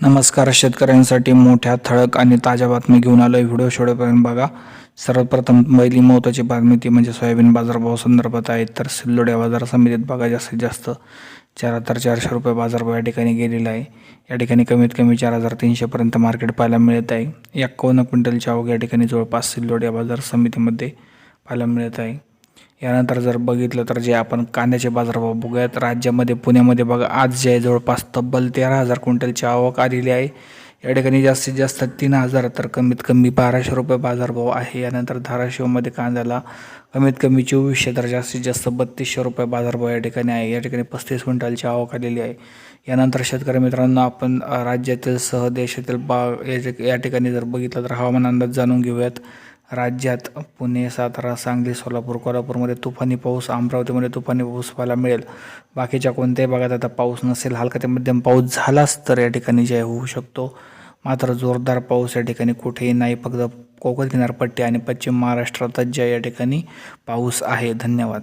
नमस्कार शेतकऱ्यांसाठी मोठ्या ठळक आणि ताज्या बातमी घेऊन आलोय व्हिडिओ शेवटपर्यंत बघा. सर्वप्रथम पहिली महत्त्वाची बातमी ती म्हणजे सोयाबीन बाजारभाव संदर्भात आहे. तर सिल्लोड्या बाजार समितीत बघा जास्तीत जास्त चार हजार चारशे रुपये बाजारभाव या ठिकाणी गेलेला आहे. या ठिकाणी कमीत कमी चार हजार तीनशेपर्यंत मार्केट पाहायला मिळत आहे. एकावन्न क्विंटलची आवक या ठिकाणी जवळपास सिल्लोड या बाजार समितीमध्ये पाहायला मिळत आहे. यानंतर जर बघितलं तर जे आपण कांद्याचे बाजारभाव बघूयात राज्यामध्ये पुण्यामध्ये बघा आज जे आहे जवळपास तब्बल तेरा हजार क्विंटलची आवक आलेली आहे. या ठिकाणी जास्तीत जास्त तीन हजार तर कमीत कमी बाराशे रुपये बाजारभाव आहे. यानंतर धाराशिवमध्ये कांद्याला कमीत कमी चोवीसशे तर जास्तीत जास्त बत्तीसशे रुपये बाजारभाव या ठिकाणी आहे. या ठिकाणी पस्तीस क्विंटलची आवक आलेली आहे. यानंतर शेतकरी मित्रांनो आपण राज्यातील सह देशातील बा या- या ठिकाणी जर बघितलं तर हवामान अंदाज जाणून घेऊयात. राज्यात पुणे सातारा सांगली सोलापूर कोल्हापूरमध्ये तुफानी पाऊस अमरावतीमध्ये तुफानी पाऊस पाहायला मिळेल. बाकीच्या कोणत्याही भागात आता पाऊस नसेल हलका ते मध्यम पाऊस झालाच तर या ठिकाणी जय होऊ शकतो. मात्र जोरदार पाऊस या ठिकाणी कुठेही नाही फक्त कोकण किनारपट्टी आणि पश्चिम महाराष्ट्रातच जय या ठिकाणी पाऊस आहे. धन्यवाद.